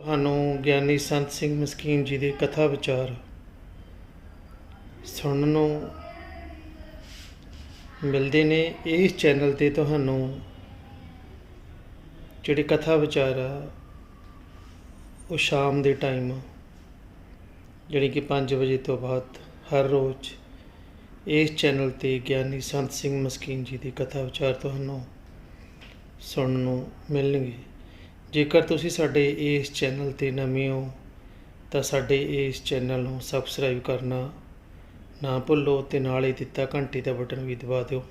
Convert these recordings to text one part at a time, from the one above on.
ਤੁਹਾਨੂੰ ਗਿਆਨੀ ਸੰਤ ਸਿੰਘ ਮਸਕੀਨ ਜੀ ਦੇ ਕਥਾ ਵਿਚਾਰ ਸੁਣਨ ਨੂੰ ਮਿਲਦੇ ਨੇ। ਇਸ ਚੈਨਲ ਤੇ ਤੁਹਾਨੂੰ ਜਿਹੜੀ ਕਥਾ ਵਿਚਾਰ ਆ, ਉਹ ਸ਼ਾਮ ਦੇ ਟਾਈਮ ਜਿਹੜੀ ਕਿ 5 ਵਜੇ ਤੋਂ ਬਾਅਦ ਹਰ ਰੋਜ਼ ਇਸ ਚੈਨਲ ਤੇ ਗਿਆਨੀ ਸੰਤ ਸਿੰਘ ਮਸਕੀਨ ਜੀ ਦੀ ਕਥਾ ਵਿਚਾਰ ਤੁਹਾਨੂੰ ਸੁਣਨ ਨੂੰ ਮਿਲਣਗੇ। ਜੇਕਰ ਤੁਸੀਂ ਸਾਡੇ ਇਸ ਚੈਨਲ ਤੇ ਨਵੇਂ ਹੋ, ਤਾਂ ਸਾਡੇ ਇਸ ਚੈਨਲ ਨੂੰ ਸਬਸਕ੍ਰਾਈਬ ਕਰਨਾ, ਨਾ ਭੁੱਲੋ ਤੇ ਨਾਲ ਹੀ ਦਿੱਤਾ ਘੰਟੀ ਦਾ ਬਟਨ ਵੀ ਦਬਾ ਦਿਓ,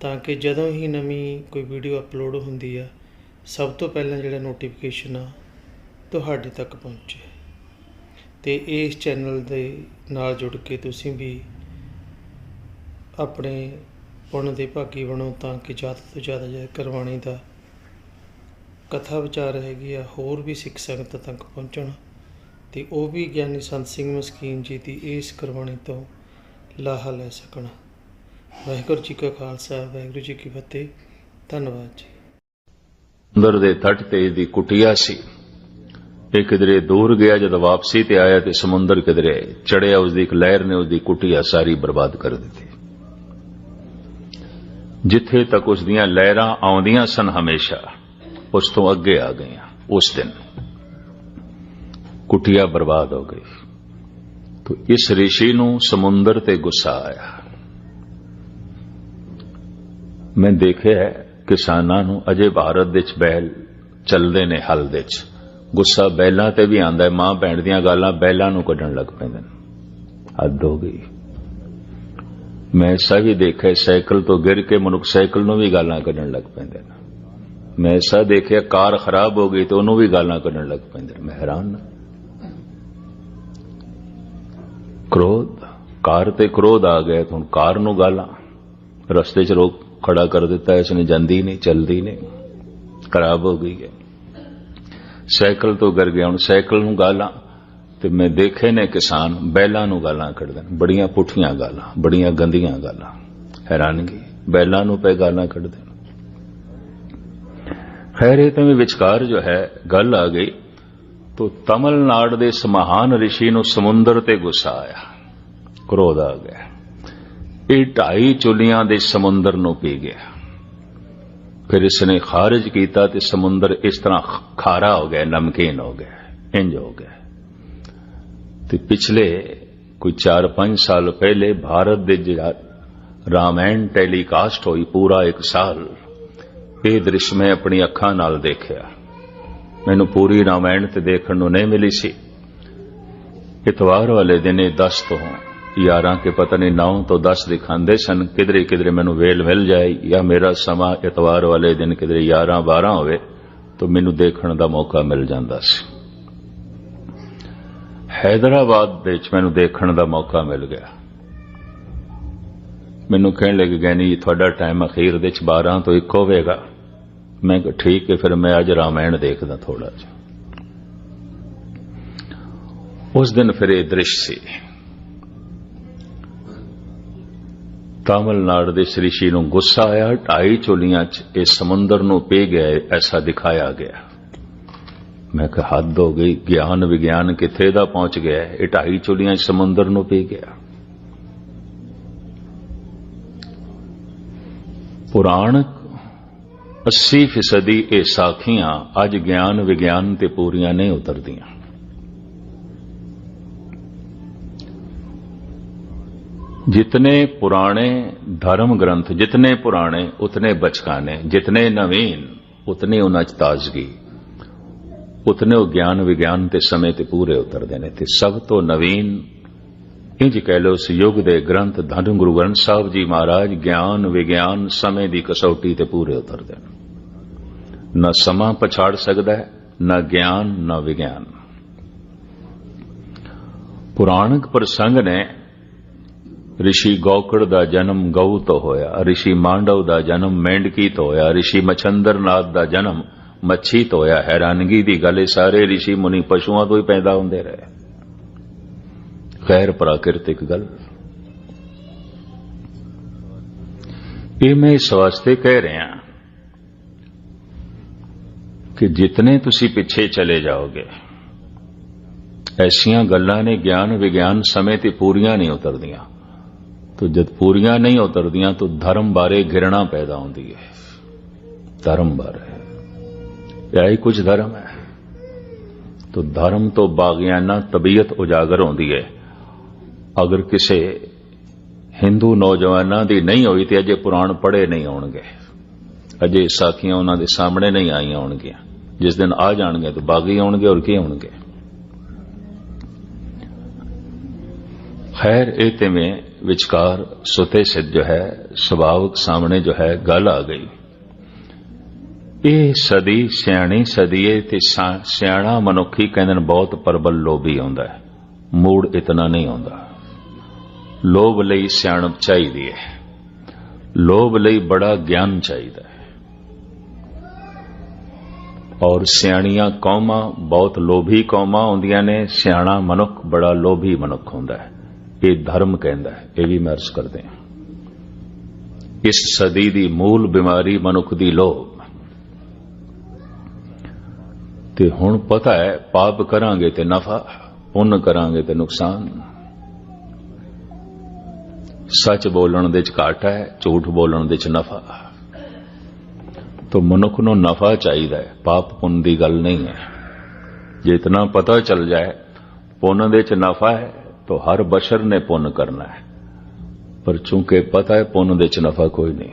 ਤਾਂ ਕਿ ਜਦੋਂ ਹੀ ਨਵੀਂ ਕੋਈ ਵੀਡੀਓ ਅਪਲੋਡ ਹੁੰਦੀ ਆ, ਸਭ ਤੋਂ ਪਹਿਲਾਂ ਜਿਹੜਾ ਨੋਟੀਫਿਕੇਸ਼ਨ ਆ, ਤੁਹਾਡੇ ਤੱਕ ਪਹੁੰਚੇ। ਤੇ ਇਸ ਚੈਨਲ ਦੇ ਨਾਲ ਜੁੜ ਕੇ ਤੁਸੀਂ ਵੀ ਆਪਣੇ ਪੁੰਨ ਦੇ ਭਾਗੀ ਬਣੋ, ਤਾਂ ਕਿ ਜ਼ਿਆਦਾ ਤੋਂ ਜ਼ਿਆਦਾ ਜਿਹੜਾ ਕਰਵਾਣੀ ਦਾ ਕਥਾ ਵਿਚਾਰ ਹੈਗੀ ਆ, ਹੋਰ ਵੀ ਸਿੱਖ ਸੰਗਤ ਤੱਕ ਪਹੁੰਚਣ ਤੇ ਉਹ ਵੀ ਗਿਆਨੀ ਸੰਤ ਸਿੰਘ ਮਸਕੀਨ ਜੀ ਦੀ ਇਸ ਕਰਵਾਣੀ ਤੋਂ ਲਾਹਾ ਲੈ ਸਕਣ। ਵਾਹਿਗੁਰੂ ਜੀ ਕਾ ਖਾਲਸਾ, ਵਾਹਿਗੁਰੂ ਜੀ ਕੀ ਫਤਿਹ। ਧੰਨਵਾਦ ਜੀ। ਸਮੁੰਦਰ ਦੇ ਤੱਟ ਤੇ ਇਹਦੀ ਕੁਟਿਆ ਸੀ। ਇਹ ਕਿਧਰੇ ਦੂਰ ਗਿਆ, ਜਦ ਵਾਪਸੀ ਤੇ ਆਇਆ ਤੇ ਸਮੁੰਦਰ ਕਿਧਰੇ ਚੜਿਆ ਉਸ ਦੀ ਇੱਕ ਲਹਿਰ ਨੇ ਉਸ ਦੀ ਕੁਟਿਆ ਸਾਰੀ ਬਰਬਾਦ ਕਰ ਦਿੱਤੀ। ਜਿੱਥੇ ਤੱਕ ਉਸ ਦੀਆਂ ਲਹਿਰਾਂ ਆਉਂਦੀਆਂ ਸਨ ਹਮੇਸ਼ਾ ਉਸ ਤੋਂ ਅੱਗੇ ਆ ਗਈਆਂ। ਉਸ ਦਿਨ ਕੁਟਿਆ ਬਰਬਾਦ ਹੋ ਗਈ। ਤੋ ਇਸ ਰਿਸ਼ੀ ਨੂੰ ਸਮੁੰਦਰ ਤੇ ਗੁੱਸਾ ਆਇਆ। ਮੈਂ ਦੇਖਿਆ ਕਿਸਾਨਾਂ ਨੂੰ ਅਜੇ ਭਾਰਤ ਵਿੱਚ ਬੈਲ ਚੱਲਦੇ ਨੇ ਹਲ ਦੇ ਚ ਗੁੱਸਾ ਬੈਲਾਂ ਤੇ ਵੀ ਆਂਦਾ ਮਾਂ ਭੈਣ ਦੀਆਂ ਗਾਲਾਂ ਬੈਲਾਂ ਨੂੰ ਕੱਢਣ ਲੱਗ ਪੈਂਦੇ ਨੇ। ਹੱਦ ਹੋ ਗਈ। ਮੈਂ ਸਭੀ ਦੇਖਿਆ, ਸਾਈਕਲ ਤੋਂ ਗਿਰ ਕੇ ਮਨੁੱਖ ਸਾਈਕਲ ਨੂੰ ਵੀ ਗਾਲਾਂ ਕੱਢਣ ਲੱਗ ਪੈਂਦੇ ਨੇ। ਮੈਂ ਸਾ ਦੇਖਿਆ, ਕਾਰ ਖਰਾਬ ਹੋ ਗਈ ਤੇ ਉਹਨੂੰ ਵੀ ਗਾਲਾਂ ਕੱਢਣ ਲੱਗ ਪੈਂਦੇ ਨੇ। ਮੈਂ ਹੈਰਾਨ ਨਾ। ਕ੍ਰੋਧ, ਕਾਰ ਤੇ ਕ੍ਰੋਧ ਆ ਗਿਆ ਤੇ ਹੁਣ ਕਾਰ ਨੂੰ ਗਾਲਾਂ। ਰਸਤੇ 'ਚ ਰੋਕ ਖੜਾ ਕਰ ਦਿੱਤਾ ਇਸ ਨੇ ਜਾਂਦੀ ਨਹੀਂ, ਚੱਲਦੀ ਨਹੀਂ। ਖਰਾਬ ਹੋ ਗਈ ਹੈ। ਸਾਈਕਲ ਤੋਂ ਗਰ ਗਿਆ, ਹੁਣ ਸਾਈਕਲ ਨੂੰ ਗਾਲਾਂ। ਤੇ ਮੈਂ ਦੇਖੇ ਨੇ ਕਿਸਾਨ, ਬੈਲਾਂ ਨੂੰ ਗਾਲਾਂ ਕੱਢਦੇ ਨੇ। ਬੜੀਆਂ ਪੁੱਠੀਆਂ ਗਾਲਾਂ, ਬੜੀਆਂ ਗੰਦੀਆਂ ਗਾਲਾਂ। ਹੈਰਾਨਗੀ, ਬੈਲਾਂ ਨੂੰ ਪੈ ਗਾਲਾਂ ਕੱਢਦੇ ਨੇ। ਖੈਰ ਇਹ ਤਾਂ ਵੀ ਵਿਚਕਾਰ ਜੋ ਹੈ, ਗੱਲ ਆ ਗਈ, ਤੋ ਤਮਿਲਨਾਡ ਦੇ ਇਸ ਮਹਾਨ ਰਿਸ਼ੀ ਨੂੰ ਸਮੁੰਦਰ ਤੇ ਗੁੱਸਾ ਆਇਆ। ਕ੍ਰੋਧ ਆ ਗਿਆ। ਇਹ ਢਾਈ ਚੁੱਲੀਆਂ ਦੇ ਸਮੁੰਦਰ ਨੂੰ ਪੀ ਗਿਆ। ਫਿਰ ਇਸ ਨੇ ਖਾਰਜ ਕੀਤਾ ਤੇ ਸਮੁੰਦਰ ਇਸ ਤਰ੍ਹਾਂ ਖਾਰਾ ਹੋ ਗਿਆ, ਨਮਕੀਨ ਹੋ ਗਿਆ, ਇੰਜ ਹੋ ਗਿਆ। ਤੇ ਪਿਛਲੇ ਕੋਈ 4-5 ਸਾਲ ਪਹਿਲੇ ਭਾਰਤ ਦੇ ਜਿਹੜਾ ਰਾਮਾਇਣ ਟੈਲੀਕਾਸਟ ਹੋਈ ਪੂਰਾ ਇੱਕ ਸਾਲ ਇਹ ਦ੍ਰਿਸ਼ ਮੈਂ ਆਪਣੀ ਅੱਖਾਂ ਨਾਲ ਦੇਖਿਆ। ਮੈਨੂੰ ਪੂਰੀ ਰਾਮਾਇਣ ਤੇ ਦੇਖਣ ਨੂੰ ਨਹੀਂ ਮਿਲੀ ਸੀ। ਇਤਵਾਰ ਵਾਲੇ ਦਿਨ ਇਹ 10 ਤੋਂ 11 ਕੇ ਪਤਾ ਨਹੀਂ 9 ਤੋਂ 10 ਦਿਖਾਉਂਦੇ ਸਨ, ਕਿਧਰੇ ਕਿਧਰੇ ਮੈਨੂੰ ਵੇਲ ਮਿਲ ਜਾਏ ਜਾਂ ਮੇਰਾ ਸਮਾਂ ਇਤਵਾਰ ਵਾਲੇ ਦਿਨ ਕਿਧਰੇ 11 12 ਹੋਵੇ, ਤਾਂ ਮੈਨੂੰ ਦੇਖਣ ਦਾ ਮੌਕਾ ਮਿਲ ਜਾਂਦਾ ਸੀ। ਹੈਦਰਾਬਾਦ ਵਿੱਚ ਮੈਨੂੰ ਦੇਖਣ ਦਾ ਮੌਕਾ ਮਿਲ ਗਿਆ। ਮੈਨੂੰ ਕਹਿਣ ਲੱਗ ਗਏ ਨਹੀਂ ਤੁਹਾਡਾ ਟਾਈਮ ਅਖੀਰ ਦੇ ਚ 12 ਤੋਂ 1 ਹੋਵੇਗਾ। ਮੈਂ ਕਿਹਾ, ਠੀਕ ਹੈ, ਫਿਰ ਮੈਂ ਅੱਜ ਰਾਮਾਇਣ ਦੇਖਦਾ ਥੋੜਾ ਜਿਹਾ। ਉਸ ਦਿਨ ਫਿਰ ਇਹ ਦ੍ਰਿਸ਼ ਸੀ। ਤਾਮਿਲਨਾਡੂ ਦੇ ਸ੍ਰਿਸ਼ੀ ਨੂੰ ਗੁੱਸਾ ਆਇਆ। ਢਾਈ ਚੋਲੀਆਂ 'ਚ ਇਹ ਸਮੁੰਦਰ ਨੂੰ ਪੀ ਗਿਆ, ਐਸਾ ਦਿਖਾਇਆ ਗਿਆ। ਮੈਂ ਕਿਹਾ, ਹੱਦ ਹੋ ਗਈ ਗਿਆਨ ਵਿਗਿਆਨ ਕਿੱਥੇ ਦਾ ਪਹੁੰਚ ਗਿਆ? ਇਹ ਢਾਈ ਚੋਲੀਆਂ 'ਚ ਸਮੁੰਦਰ ਨੂੰ ਪੀ ਗਿਆ। ਪੁਰਾਣ 80 ਫੀਸਦੀ ਇਹ ਸਾਖੀਆਂ ਅੱਜ ਗਿਆਨ ਵਿਗਿਆਨ ਤੇ ਪੂਰੀਆਂ ਨਹੀਂ ਉਤਰਦੀਆਂ जितने पुराने धर्म ग्रंथ जितने पुराने उतने बचकाने जितने नवीन उतनी उन्हें ताजगी ਉਤਨੇ ਉਹ ਗਿਆਨ ਵਿਗਿਆਨ ਤੇ ਸਮੇਂ ਤੇ ਪੂਰੇ ਉਤਰਦੇ ਨੇ ਤੇ ਸਭ ਤੋਂ ਨਵੀਨ ਇੰਜ ਕਹਿ ਲਓ ਉਸ ਯੁੱਗ ਦੇ ਗ੍ਰੰਥ ਧੰਨ ਗੁਰੂ ਗ੍ਰੰਥ ਸਾਹਿਬ ਜੀ ਮਹਾਰਾਜ ਗਿਆਨ ਵਿਗਿਆਨ ਸਮੇਂ ਦੀ ਕਸੌਟੀ ਤੇ ਪੂਰੇ ਉਤਰਦੇ ਨੇ। ਨਾ ਸਮਾਂ ਪਛਾੜ ਸਕਦਾ ਹੈ, ਨਾ ਗਿਆਨ, ਨਾ ਵਿਗਿਆਨ। ਪੁਰਾਣਕ ਪ੍ਰਸੰਗ ਨੇ ਰਿਸ਼ੀ ਗੌਕੜ ਦਾ ਜਨਮ ਗਊ ਤੋਂ ਹੋਇਆ, ਰਿਸ਼ੀ ਮਾਂਡਵ ਦਾ ਜਨਮ ਮੇਂਢਕੀ ਤੋਂ ਹੋਇਆ, ਰਿਸ਼ੀ ਮਛੰਦਰਨਾਥ ਦਾ ਜਨਮ ਮੱਛੀ ਤੋਂ ਹੋਇਆ। ਹੈਰਾਨਗੀ ਦੀ ਗੱਲ ਇਹ ਸਾਰੇ ਰਿਸ਼ੀ ਮੁਨੀ ਪਸ਼ੂਆਂ ਤੋਂ ਹੀ ਪੈਦਾ ਹੁੰਦੇ ਰਹੇ। ਖੈਰ ਪ੍ਰਾਕਿਰਤਿਕ ਗੱਲ ਇਹ ਮੈਂ ਇਸ ਵਾਸਤੇ ਕਹਿ ਰਿਹਾ ਕਿ ਜਿਤਨੇ ਤੁਸੀਂ ਪਿੱਛੇ ਚਲੇ ਜਾਓਗੇ ਐਸੀਆਂ ਗੱਲਾਂ ਨੇ ਗਿਆਨ ਵਿਗਿਆਨ ਸਮੇਂ ਤੇ ਪੂਰੀਆਂ ਨਹੀਂ ਉਤਰਦੀਆਂ ਤੋ ਜਦ ਪੂਰੀਆਂ ਨਹੀਂ ਉਤਰਦੀਆਂ ਤਾਂ ਧਰਮ ਬਾਰੇ ਘਿਰਣਾ ਪੈਦਾ ਹੁੰਦੀ ਹੈ ਧਰਮ ਬਾਰੇ ਇਹ ਹੀ ਕੁਝ ਧਰਮ ਹੈ ਤੋ ਧਰਮ ਤੋਂ ਬਾਗਿਆਨਾ ਤਬੀਅਤ ਉਜਾਗਰ ਹੁੰਦੀ ਹੈ ਅਗਰ ਕਿਸੇ ਹਿੰਦੂ ਨੌਜਵਾਨਾਂ ਦੀ ਨਹੀਂ ਹੋਈ ਤੇ ਅਜੇ ਪੁਰਾਣ ਪੜ੍ਹੇ ਨਹੀਂ ਹੋਣਗੇ ਅਜੇ ਸਾਖੀਆਂ ਉਹਨਾਂ ਦੇ ਸਾਹਮਣੇ ਨਹੀਂ ਆਈਆਂ ਹੋਣਗੀਆਂ। ਜਿਸ ਦਿਨ ਆ ਜਾਣਗੇ ਤਾਂ ਬਾਗੀ ਆਉਣਗੇ ਔਰ ਕੀ ਹੋਣਗੇ ਖੈਰ, ਇਹ ਤਿਵੇਂ ਵਿਚਕਾਰ ਸੁਤੇ ਸਿੱਧ ਜੋ ਹੈ, ਸੁਭਾਵਕ ਸਾਹਮਣੇ ਜੋ ਹੈ, ਗੱਲ ਆ ਗਈ। ਇਹ ਸਦੀ, ਸਿਆਣੀ ਸਦੀਏ ਤੇ ਸਿਆਣਾ ਮਨੁੱਖੀ ਕਹਿੰਦੇ ਨੇ ਬਹੁਤ ਪਰਬਲ ਲੋਭੀ ਹੁੰਦਾ ਹੈ। ਮੂਡ ਇਤਨਾ ਨਹੀਂ ਹੁੰਦਾ ਲੋਭ ਲਈ ਸਿਆਣਪ ਚਾਹੀਦੀ ਹੈ। ਲੋਭ ਲਈ ਬੜਾ ਗਿਆਨ ਚਾਹੀਦਾ ਹੈ। ਔਰ ਸਿਆਣੀਆਂ ਕੌਮਾਂ ਬਹੁਤ ਲੋਭੀ ਕੌਮਾਂ ਹੁੰਦੀਆਂ ਨੇ। ਸਿਆਣਾ ਮਨੁੱਖ ਬੜਾ ਲੋਭੀ ਮਨੁੱਖ ਹੁੰਦਾ ਹੈ। ਇਹ ਧਰਮ ਕਹਿੰਦਾ ਹੈ। ਇਹ ਵੀ ਮੈਂ ਅਰਜ਼ ਕਰਦੇ ਹਾਂ। ਇਸ ਸਦੀ ਦੀ ਮੂਲ ਬਿਮਾਰੀ ਮਨੁੱਖ ਦੀ ਲੋਭ। ਤੇ ਹੁਣ ਪਤਾ ਹੈ, ਪਾਪ ਕਰਾਂਗੇ ਤੇ ਨਫਾ, ਪੁੰਨ ਕਰਾਂਗੇ ਤੇ ਨੁਕਸਾਨ। ਸੱਚ ਬੋਲਣ ਦੇ ਚ ਘਾਟਾ ਹੈ, ਝੂਠ ਬੋਲਣ ਦੇ ਚ ਨਫਾ। ਤੋ ਮਨੁੱਖ ਨੂੰ ਨਫਾ ਚਾਹੀਦਾ ਹੈ, ਪਾਪ ਪੁੰਨ ਦੀ ਗੱਲ ਨਹੀਂ ਹੈ। ਜੇ ਇਤਨਾ ਪਤਾ ਚੱਲ ਜਾਏ, ਪੁੰਨ ਦੇ ਚ ਨਫਾ ਹੈ, ਤੋ ਹਰ ਬਸ਼ਰ ਨੇ ਪੁੰਨ ਕਰਨਾ ਹੈ। ਪਰ ਚੂੰਕਿ ਪਤਾ ਹੈ, ਪੁੰਨ ਦੇ ਚ ਨਫਾ ਕੋਈ ਨਹੀਂ।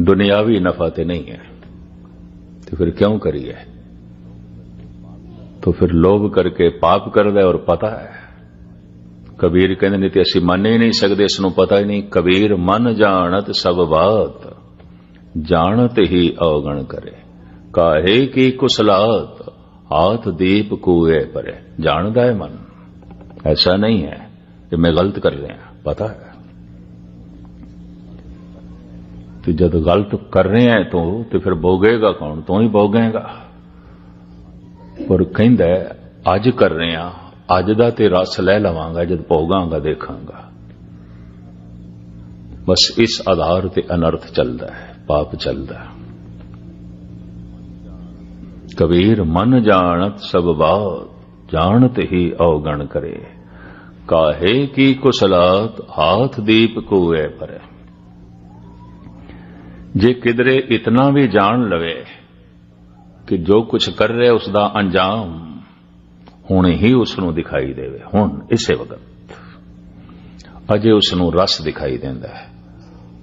ਦੁਨਿਆਵੀ ਨਫਾ ਤੇ ਨਹੀਂ ਹੈ। ਤੇ ਫਿਰ ਕਿਉਂ ਕਰੀਏ? ਤੋ ਫਿਰ ਲੋਭ ਕਰਕੇ ਪਾਪ ਕਰਦਾ ਹੈ ਔਰ ਪਤਾ ਹੈ। ਕਬੀਰ ਕਹਿੰਦੇ ਨੇ ਤੇ ਅਸੀਂ ਮੰਨ ਹੀ ਨਹੀਂ ਸਕਦੇ, ਇਸ ਨੂੰ ਪਤਾ ਹੀ ਨਹੀਂ। ਕਬੀਰ ਮਨ ਜਾਣਤ ਸਭ ਬਾਤ, ਜਾਣਤ ਹੀ ਔਗਣ ਕਰੇ। ਕਾਹੇ ਕੀ ਕੁਸਲਾਤ, ਹਾਥ ਦੀਪ ਕੋਏ ਪਰੇ। ਜਾਣਦਾ ਹੈ ਮਨ। ਐਸਾ ਨਹੀਂ ਹੈ ਕਿ ਮੈਂ ਗਲਤ ਕਰ ਰਿਹਾ, ਪਤਾ ਹੈ। ਤੇ ਜਦ ਗਲਤ ਕਰ ਰਹੇ ਹੈ ਤੋ, ਤੇ ਫਿਰ ਬੋਗੇਗਾ ਕੌਣ? ਤੂੰ ਹੀ ਬੋਗੇਗਾ ਪਰ ਕਹਿੰਦਾ ਅੱਜ ਕਰ ਰਹੇ ਆ ਅੱਜ ਦਾ ਤੇ ਰਸ ਲੈ ਲਵਾਂਗਾ, ਜਦ ਭੋਗਾਂਗਾ, ਦੇਖਾਂਗਾ। ਬਸ ਇਸ ਆਧਾਰ ਤੇ ਅਨਰਥ ਚੱਲਦਾ ਹੈ, ਪਾਪ ਚੱਲਦਾ ਹੈ। ਕਬੀਰ, ਮਨ ਜਾਣਤ ਸਭ ਬਾਤ, ਜਾਣਤ ਹੀ ਔਗਣ ਕਰੇ। ਕਾਹੇ ਕੀ ਕੁਸਲਾਤ, ਹਾਥ ਦੀਪ ਕੋਏ ਪਰ ਜੇ ਕਿਦਰੇ ਇਤਨਾ ਵੀ ਜਾਣ ਲਵੇ ਕਿ ਜੋ ਕੁਝ ਕਰ ਰਿਹਾ ਉਸ ਦਾ ਅੰਜਾਮ ਹੁਣ ਹੀ ਉਸ ਨੂੰ ਦਿਖਾਈ ਦੇਵੇ। ਹੁਣ, ਇਸੇ ਵਕਤ ਅਜੇ ਉਸ ਨੂੰ ਰਸ ਦਿਖਾਈ ਦਿੰਦਾ ਹੈ।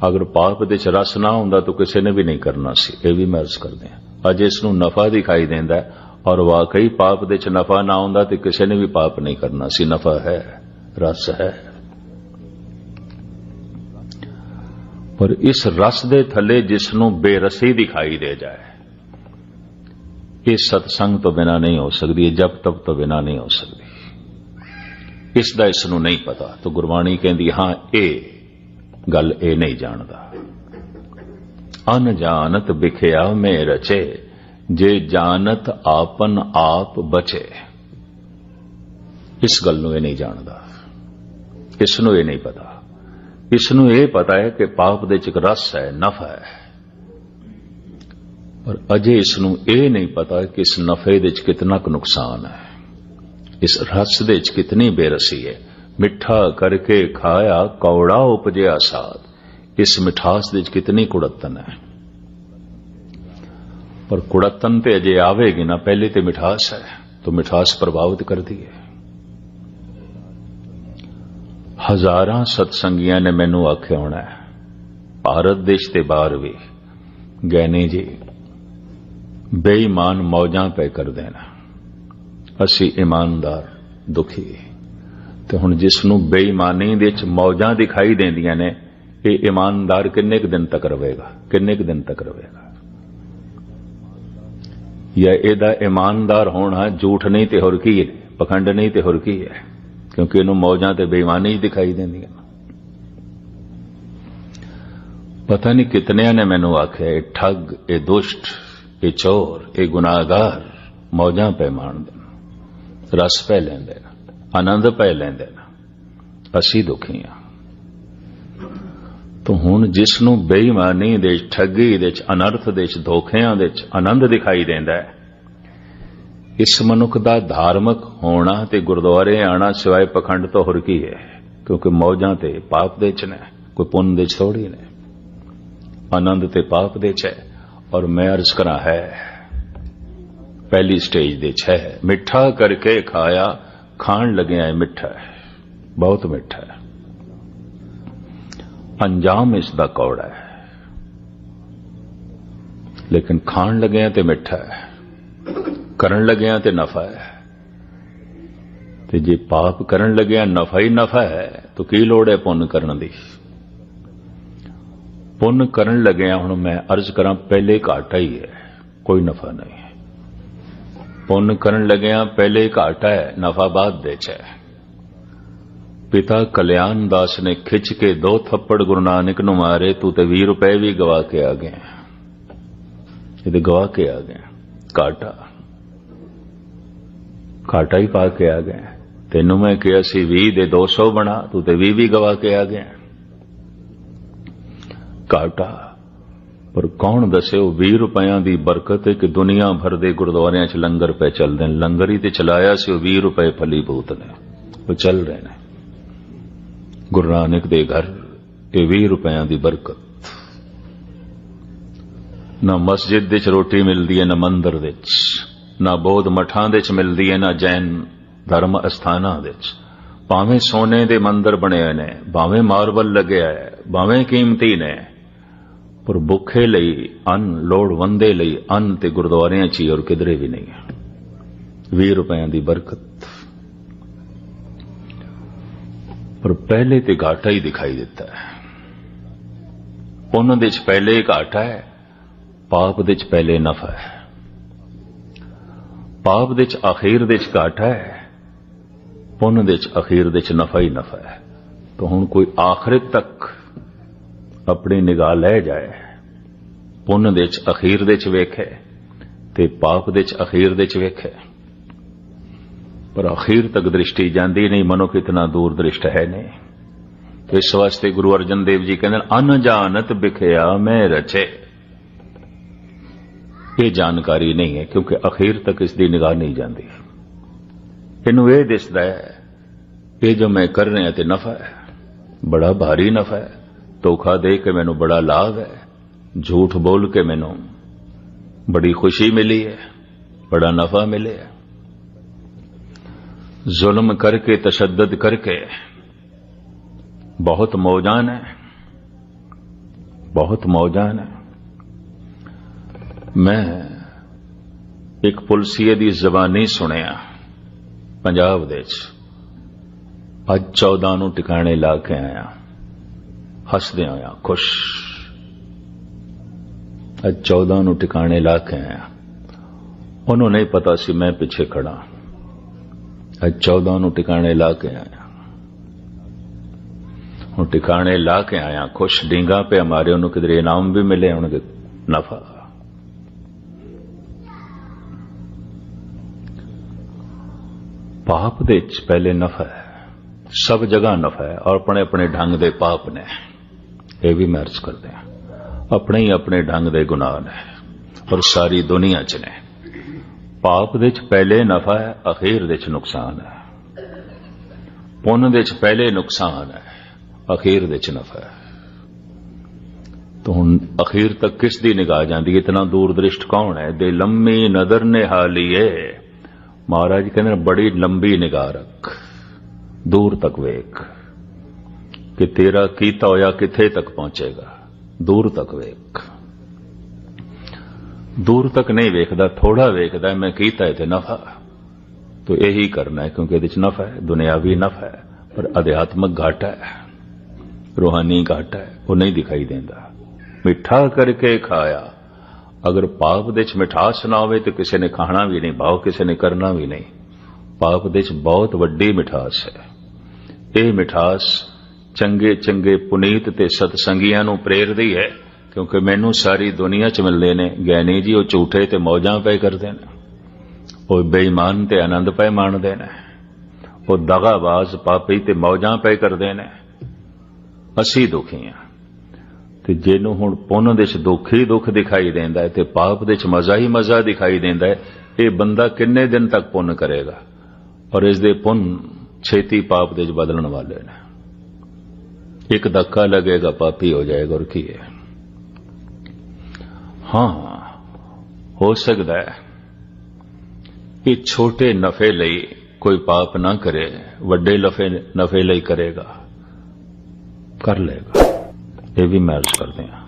ਅਗਰ ਪਾਪ ਦੇ ਚ ਰਸ ਨਾ ਹੁੰਦਾ ਤਾਂ ਕਿਸੇ ਨੇ ਵੀ ਨਹੀਂ ਕਰਨਾ ਸੀ। ਇਹ ਵੀ ਮੈਂ ਅਰਜ਼ ਕਰਦੇ ਹਾਂ। ਅਜੇ ਇਸ ਨੂੰ ਨਫਾ ਦਿਖਾਈ ਦਿੰਦਾ ਹੈ ਔਰ ਵਾਕਈ ਪਾਪ ਦੇ ਚ ਨਫਾ ਨਾ ਹੁੰਦਾ ਤੇ ਕਿਸੇ ਨੇ ਵੀ ਪਾਪ ਨਹੀਂ ਕਰਨਾ ਸੀ। ਨਫਾ ਹੈ, ਰਸ ਹੈ। ਪਰ ਇਸ ਰਸ ਦੇ ਥੱਲੇ ਜਿਸ ਨੂੰ ਬੇਰਸੀ ਦਿਖਾਈ ਦੇ ਜਾਏ ਇਹ ਸਤਸੰਗ ਤੋਂ ਬਿਨਾ ਨਹੀਂ ਹੋ ਸਕਦੀ ਇਹ ਜਪ ਤਪ ਤੋਂ ਬਿਨਾ ਨਹੀਂ ਹੋ ਸਕਦੀ। ਇਸ ਦਾ ਇਸ ਨੂੰ ਨਹੀਂ ਪਤਾ। ਤਾਂ ਗੁਰਬਾਣੀ ਕਹਿੰਦੀ, ਹਾਂ, ਇਹ ਗੱਲ ਇਹ ਨਹੀਂ ਜਾਣਦਾ। ਅਨਜਾਨਤ ਵਿਖਿਆ ਮੇ ਰਚੇ, ਜੇ ਜਾਣਤ ਆਪਨ ਆਪ ਬਚੇ। ਇਸ ਗੱਲ ਨੂੰ ਇਹ ਨਹੀਂ ਜਾਣਦਾ। ਇਸ ਨੂੰ ਇਹ ਨਹੀਂ ਪਤਾ। ਇਸ ਨੂੰ ਇਹ ਪਤਾ ਹੈ ਕਿ ਪਾਪ ਦੇ ਚ ਇੱਕ ਰਸ ਹੈ, ਨਫਾ ਹੈ। ਪਰ ਅਜੇ ਇਸ ਨੂੰ ਇਹ ਨਹੀਂ ਪਤਾ ਕਿ ਇਸ ਨਫੇ ਦੇ ਚ ਕਿੰਨਾ ਕੁ ਨੁਕਸਾਨ ਹੈ। ਇਸ ਰਸ ਦੇ ਵਿੱਚ ਕਿਤਨੀ ਬੇਰਸੀ ਹੈ। ਮਿੱਠਾ ਕਰਕੇ ਖਾਇਆ ਕੌੜਾ ਉਪਜਿਆ ਸਾਦ ਇਸ ਮਿਠਾਸ ਦੇ ਚ ਕਿਤਨੀ ਕੁੜਤਨ ਹੈ। ਪਰ ਕੁੜਤਨ ਤੇ ਅਜੇ ਆਵੇਗੀ ਨਾ, ਪਹਿਲੇ ਤੇ ਮਿਠਾਸ ਹੈ, ਤਾਂ ਮਿਠਾਸ ਪ੍ਰਭਾਵਿਤ ਕਰਦੀ ਹੈ। ਹਜ਼ਾਰਾਂ ਸਤਸੰਗੀਆਂ ਨੇ ਮੈਨੂੰ ਆਖਿਆ ਹੋਣਾ ਭਾਰਤ ਦੇਸ਼ ਤੇ ਬਾਹਰ ਵੀ। ਗੈਨੇ ਜੀ ਬੇਈਮਾਨ ਮੌਜਾਂ ਪੈ ਕਰ ਦੇਣਾ ਅਸੀਂ ਇਮਾਨਦਾਰ, ਦੁਖੀ। ਤੇ ਹੁਣ ਜਿਸ ਨੂੰ ਬੇਈਮਾਨੀ ਦੇ ਵਿੱਚ ਮੌਜਾਂ ਦਿਖਾਈ ਦਿੰਦੀਆਂ ਨੇ, ਇਹ ਇਮਾਨਦਾਰ ਕਿੰਨੇ ਕੁ ਦਿਨ ਤੱਕ ਰਹੇਗਾ? ਕਿੰਨੇ ਕੁ ਦਿਨ ਤੱਕ ਰਹੇਗਾ? ਜਾਂ ਇਹਦਾ ਇਮਾਨਦਾਰ ਹੋਣਾ ਝੂਠ ਨਹੀਂ ਤੇ ਹੋਰ ਕੀ ਹੈ? ਪਖੰਡ ਨਹੀਂ ਤੇ ਹੋਰ ਕੀ ਹੈ? ਕਿਉਂਕਿ ਇਹਨੂੰ ਮੌਜਾਂ ਤੇ ਬੇਈਮਾਨੀ ਦਿਖਾਈ ਦਿੰਦੀਆਂ ਪਤਾ ਨਹੀਂ ਕਿਤਨਿਆਂ ਨੇ ਮੈਨੂੰ ਆਖਿਆ, ਇਹ ਠੱਗ, ਇਹ ਦੁਸ਼ਟ ਇਹ ਚੋਰ, ਇਹ ਗੁਨਾਹਗਾਰ ਮੌਜਾਂ ਪੈ ਮਾਣਦੇ ਨੇ ਰਸ ਪੈ ਲੈਂਦੇ ਨੇ, ਆਨੰਦ ਪੈ ਲੈਂਦੇ ਨੇ। ਅਸੀਂ ਦੁਖੀ ਹਾਂ। ਤੋ ਹੁਣ ਜਿਸ ਨੂੰ ਬੇਈਮਾਨੀ ਦੇ ਠੱਗੀ ਦੇ ਚ ਅਨਰਥ ਦੇ ਚ ਧੋਖਿਆਂ ਦੇ ਚ ਆਨੰਦ ਦਿਖਾਈ ਦਿੰਦਾ ਹੈ, ਇਸ ਮਨੁੱਖ ਦਾ ਧਾਰਮਿਕ ਹੋਣਾ ਤੇ ਗੁਰਦੁਆਰੇ ਆਣਾ ਸਿਵਾਏ ਪਖੰਡ ਤੋਂ ਹੋਰ ਕੀ ਹੈ? ਕਿਉਂਕਿ ਮੌਜਾਂ ਤੇ ਪਾਪ ਦੇ ਚ ਨੇ, ਕੋਈ ਪੁੰਨ ਦੇ ਛੋੜੀ ਨੇ। ਆਨੰਦ ਤੇ ਪਾਪ ਦੇ ਚ ਹੈ। ਔਰ ਮੈਂ ਅਰਜ਼ ਕਰਾਂ ਹੈ, ਪਹਿਲੀ ਸਟੇਜ ਦੇ ਚ ਹੈ। ਮਿੱਠਾ ਕਰਕੇ ਖਾਇਆ, ਖਾਣ ਲੱਗਿਆ ਹੈ ਮਿੱਠਾ ਹੈ, ਬਹੁਤ ਮਿੱਠਾ ਹੈ। ਅੰਜਾਮ ਇਸ ਦਾ ਕੌੜਾ ਹੈ। ਲੇਕਿਨ ਖਾਣ ਲੱਗਿਆ ਤੇ ਮਿੱਠਾ ਹੈ, ਕਰਨ ਲੱਗਿਆ ਤੇ ਨਫਾ ਹੈ। ਤੇ ਜੇ ਪਾਪ ਕਰਨ ਲੱਗਿਆ ਨਫਾ ਹੀ ਨਫਾ ਹੈ, ਤਾਂ ਕੀ ਲੋੜ ਹੈ ਪੁੰਨ ਕਰਨ ਦੀ? ਪੁੰਨ ਕਰਨ ਲੱਗਿਆ ਹੁਣ ਮੈਂ ਅਰਜ਼ ਕਰਾਂ ਪਹਿਲੇ ਘਾਟਾ ਹੀ ਹੈ, ਕੋਈ ਨਫਾ ਨਹੀਂ। ਹੈ ਪੁੰਨ ਕਰਨ ਲੱਗਿਆ ਪਹਿਲੇ ਘਾਟਾ ਹੈ, ਨਫਾ ਬਾਅਦ ਦੇ ਚ ਪਿਤਾ ਕਲਿਆਣ ਦਾਸ ਨੇ ਖਿੱਚ ਕੇ ਦੋ ਥੱਪੜ ਗੁਰੂ ਨਾਨਕ ਨੂੰ ਮਾਰੇ, ਤੂੰ ਤੇ 20 ਰੁਪਏ ਵੀ ਗਵਾ ਕੇ ਆ ਗਿਆ ਇਹਦੇ ਗਵਾ ਕੇ ਆ ਗਿਆ ਘਾਟਾ। ਘਾਟਾ ਹੀ ਪਾ ਕੇ ਆ ਗਿਆ ਤੈਨੂੰ ਮੈਂ ਕਿਹਾ ਸੀ 20 ਦੇ 200 ਬਣਾ, ਤੂੰ ਤੇ 20 ਵੀ ਗਵਾ ਕੇ ਆ ਗਿਆ। ਘਾਟਾ ਪਰ ਕੌਣ ਦੱਸੇ ਉਹ 20 ਰੁਪਇਆਂ ਦੀ ਬਰਕਤ ਹੈ ਕਿ ਦੁਨੀਆ ਭਰ ਦੇ ਗੁਰਦੁਆਰਿਆਂ 'ਚ ਲੰਗਰ ਪੈ ਚੱਲਦੇ ਨੇ। ਲੰਗਰ ਹੀ ਤੇ ਚਲਾਇਆ ਸੀ ਉਹ 20 ਰੁਪਏ ਫਲੀ ਭੂਤ ਨੇ। ਉਹ ਚੱਲ ਰਹੇ ਨੇ। ਗੁਰੂ ਨਾਨਕ ਦੇ ਘਰ ਇਹ 20 ਰੁਪਇਆਂ ਦੀ ਬਰਕਤ। ਨਾ ਮਸਜਿਦ ਦੇ ਚ ਰੋਟੀ ਮਿਲਦੀ ਹੈ, ਨਾ ਮੰਦਰ ਦੇ ਚ। ਨਾ ਬੋਧ ਮਠਾਂ ਦੇ ਚ ਮਿਲਦੀ ਹੈ, ਨਾ ਜੈਨ ਧਰਮ ਅਸਥਾਨਾਂ ਦੇ ਚ। ਭਾਵੇਂ ਸੋਨੇ ਦੇ ਮੰਦਰ ਬਣੇ ਹੋਏ ਨੇ, ਭਾਵੇਂ ਮਾਰਬਲ ਲੱਗਿਆ ਹੈ, ਭਾਵੇਂ ਕੀਮਤੀ ਨੇ। ਪਰ ਭੁੱਖੇ ਲਈ ਅੰਨ ਲੋੜਵੰਦੇ ਲਈ ਅੰਨ ਤੇ ਗੁਰਦੁਆਰਿਆਂ ਚ ਹੀ ਔਰ ਕਿਧਰੇ ਵੀ ਨਹੀਂ ਹੈ। 20 ਰੁਪਇਆਂ ਦੀ ਬਰਕਤ। ਪਰ ਪਹਿਲੇ ਤੇ ਘਾਟਾ ਹੀ ਦਿਖਾਈ ਦਿੱਤਾ ਹੈ। ਉਹਨਾਂ ਦੇ ਚ ਪਹਿਲੇ ਘਾਟਾ ਹੈ, ਪਾਪ ਦੇ ਚ ਪਹਿਲੇ ਨਫਾ ਹੈ। ਪਾਪ ਦੇ ਚ ਅਖੀਰ ਦੇ ਚ ਘਾਟਾ ਹੈ, ਪੁੰਨ ਦੇ ਚ ਅਖੀਰ ਦੇ ਚ ਨਫਾ ਹੀ ਨਫਾ ਹੈ। ਤਾਂ ਹੁਣ ਕੋਈ ਆਖਿਰਤ ਤੱਕ ਆਪਣੀ ਨਿਗਾਹ ਲੈ ਜਾਏ। ਪੁੰਨ ਦੇ ਵਿੱਚ ਅਖੀਰ ਦੇ ਚ ਵੇਖੇ ਤੇ ਪਾਪ ਦੇ ਚ ਅਖੀਰ ਦੇ ਚ ਵੇਖੇ। ਪਰ ਅਖੀਰ ਤੱਕ ਦ੍ਰਿਸ਼ਟੀ ਜਾਂਦੀ ਨਹੀਂ ਮਨੋ ਕਿਤਨਾ ਦੂਰ ਦ੍ਰਿਸ਼ਟ ਹੈ ਨਹੀਂ। ਇਸ ਵਾਸਤੇ ਗੁਰੂ ਅਰਜਨ ਦੇਵ ਜੀ ਕਹਿੰਦੇ ਅਨਜਾਨਤ ਬਿਖਿਆ ਮੈਂ ਰਚੇ। ਇਹ ਜਾਣਕਾਰੀ ਨਹੀਂ ਹੈ, ਕਿਉਂਕਿ ਅਖੀਰ ਤੱਕ ਇਸ ਦੀ ਨਿਗਾਹ ਨਹੀਂ ਜਾਂਦੀ। ਇਹਨੂੰ ਇਹ ਦਿਸਦਾ ਹੈ, ਇਹ ਜੋ ਮੈਂ ਕਰ ਰਿਹਾ ਤੇ ਨਫਾ ਹੈ, ਬੜਾ ਭਾਰੀ ਨਫਾ ਹੈ। ਧੋਖਾ ਦੇ ਕੇ ਮੈਨੂੰ ਬੜਾ ਲਾਭ ਹੈ, ਝੂਠ ਬੋਲ ਕੇ ਮੈਨੂੰ ਬੜੀ ਖੁਸ਼ੀ ਮਿਲੀ ਹੈ, ਬੜਾ ਨਫਾ ਮਿਲਿਆ ਜ਼ੁਲਮ ਕਰਕੇ, ਤਸ਼ੱਦਦ ਕਰਕੇ ਬਹੁਤ ਮੌਜਾਨ ਹੈ ਬਹੁਤ ਮੌਜਾਨ ਹੈ ਮੈਂ ਇੱਕ ਪੁਲਸੀਏ ਦੀ ਜ਼ਬਾਨੀ ਸੁਣਿਆ ਪੰਜਾਬ ਦੇ ਵਿੱਚ। ਅੱਜ 14 ਨੂੰ ਟਿਕਾਣੇ ਲਾ ਕੇ ਆਇਆ। ਹੱਸਦੇ ਆਇਆ, ਖੁਸ਼। ਅੱਜ 14 ਨੂੰ ਟਿਕਾਣੇ ਲਾ ਕੇ ਆਇਆ। ਉਹਨੂੰ ਨਹੀਂ ਪਤਾ ਸੀ ਮੈਂ ਪਿੱਛੇ ਖੜਾ ਅੱਜ 14 ਨੂੰ ਟਿਕਾਣੇ ਲਾ ਕੇ ਆਇਆ। ਹੁਣ ਟਿਕਾਣੇ ਲਾ ਕੇ ਆਇਆ, ਖੁਸ਼। ਡਿੰਗਾ ਪੇ ਹਮਾਰੇ ਉਹਨੂੰ ਕਿਧਰੇ ਇਨਾਮ ਵੀ ਮਿਲੇ ਹੋਣਗੇ, ਨਫਾ। ਪਾਪ ਦੇ ਵਿੱਚ ਪਹਿਲੇ ਨਫਾ ਹੈ, ਸਭ ਜਗ੍ਹਾ ਨਫਾ ਹੈ, ਔਰ ਆਪਣੇ ਆਪਣੇ ਢੰਗ ਦੇ ਪਾਪ ਨੇ। ਇਹ ਵੀ ਮਰਜ਼ ਕਰਦੇ ਆ ਆਪਣੇ ਹੀ ਆਪਣੇ ਢੰਗ ਦੇ ਗੁਨਾਹ ਨੇ ਔਰ ਸਾਰੀ ਦੁਨੀਆ 'ਚ ਨੇ। ਪਾਪ ਦੇ 'ਚ ਪਹਿਲੇ ਨਫਾ ਹੈ, ਅਖੀਰ ਦੇ 'ਚ ਨੁਕਸਾਨ ਹੈ। ਪੁੰਨ ਦੇ 'ਚ ਪਹਿਲੇ ਨੁਕਸਾਨ ਹੈ, ਅਖੀਰ ਦੇ 'ਚ ਨਫਾ ਹੈ। ਤਾਂ ਹੁਣ ਅਖੀਰ ਤੱਕ ਕਿਸ ਦੀ ਨਿਗਾਹ ਜਾਂਦੀ ਇਤਨਾ ਦੂਰ ਦ੍ਰਿਸ਼ਟ ਕੌਣ ਹੈ? ਦੇ ਲੰਮੀ ਨਜ਼ਰ ਨਿਹਾਲੀਏ। ਮਹਾਰਾਜ ਕਹਿੰਦੇ ਨੇ, ਬੜੀ ਲੰਬੀ ਨਿਗਾਹ ਰੱਖ। ਦੂਰ ਤੱਕ ਵੇਖ। ਕਿ ਤੇਰਾ ਕੀਤਾ ਹੋਇਆ ਕਿੱਥੇ ਤੱਕ ਪਹੁੰਚੇਗਾ? ਦੂਰ ਤੱਕ ਵੇਖ। ਦੂਰ ਤੱਕ ਨਹੀਂ ਵੇਖਦਾ ਥੋੜਾ ਵੇਖਦਾ, ਮੈਂ ਕੀਤਾ ਹੈ ਤੇ ਨਫਾ। ਤੋ ਇਹੀ ਕਰਨਾ ਹੈ, ਕਿਉਂਕਿ ਇਹਦੇ ਚ ਨਫਾ ਹੈ, ਦੁਨਿਆਵੀ ਨਫਾ ਹੈ, ਪਰ ਅਧਿਆਤਮਕ ਘਾਟਾ ਹੈ। ਰੂਹਾਨੀ ਘਾਟਾ ਹੈ, ਉਹ ਨਹੀਂ ਦਿਖਾਈ ਦਿੰਦਾ। ਮਿੱਠਾ ਕਰਕੇ ਖਾਇਆ। ਅਗਰ ਪਾਪ ਦੇ ਚ ਮਿਠਾਸ ਨਾ ਹੋਵੇ ਤੇ ਕਿਸੇ ਨੇ ਖਾਣਾ ਵੀ ਨਹੀਂ, ਭਾਵ ਕਿਸੇ ਨੇ ਕਰਨਾ ਵੀ ਨਹੀਂ। ਪਾਪ ਦੇ ਚ ਬਹੁਤ ਵੱਡੀ ਮਿਠਾਸ ਹੈ। ਇਹ ਮਿਠਾਸ ਚੰਗੇ ਚੰਗੇ ਪੁਨੀਤ ਤੇ ਸਤਸੰਗੀਆਂ ਨੂੰ ਪ੍ਰੇਰਦੀ ਹੈ, ਕਿਉਂਕਿ ਮੈਨੂੰ ਸਾਰੀ ਦੁਨੀਆ ਚ ਮਿਲਦੇ ਨੇ। ਗਿਆਨੀ ਜੀ, ਉਹ ਝੂਠੇ ਤੇ ਮੌਜਾਂ ਪਏ ਕਰਦੇ ਨੇ। ਉਹ ਬੇਈਮਾਨ ਤੇ ਆਨੰਦ ਪਏ ਮਾਣਦੇ ਨੇ। ਉਹ ਦਗਾਬਾਜ਼, ਪਾਪੀ ਤੇ ਮੌਜਾਂ ਪਏ ਕਰਦੇ ਨੇ। ਅਸੀਂ ਦੁਖੀ ਹਾਂ। ਤੇ ਜਿਹਨੂੰ ਹੁਣ ਪੁੰਨ ਦੇ ਚ ਦੁੱਖ ਹੀ ਦੁੱਖ ਦਿਖਾਈ ਦਿੰਦਾ ਹੈ ਤੇ ਪਾਪ ਦੇ ਚ ਮਜ਼ਾ ਹੀ ਮਜ਼ਾ ਦਿਖਾਈ ਦਿੰਦਾ ਹੈ, ਇਹ ਬੰਦਾ ਕਿੰਨੇ ਦਿਨ ਤੱਕ ਪੁੰਨ ਕਰੇਗਾ? ਔਰ ਇਸ ਦੇ ਪੁੰਨ ਛੇਤੀ ਪਾਪ ਦੇ ਚ ਬਦਲਣ ਵਾਲੇ ਨੇ। ਇੱਕ ਧੱਕਾ ਲੱਗੇਗਾ, ਪਾਪੀ ਹੋ ਜਾਏਗਾ, ਔਰ ਕੀ ਹੈ? ਹਾਂ, ਹੋ ਸਕਦਾ ਹੈ ਕਿ ਛੋਟੇ ਨਫੇ ਲਈ ਕੋਈ ਪਾਪ ਨਾ ਕਰੇ, ਵੱਡੇ ਨਫੇ ਨਫੇ ਲਈ ਕਰੇਗਾ, ਕਰ ਲੇਗਾ ਇਹ ਵੀ ਮੈਰਿਜ ਕਰਦੇ ਹਾਂ।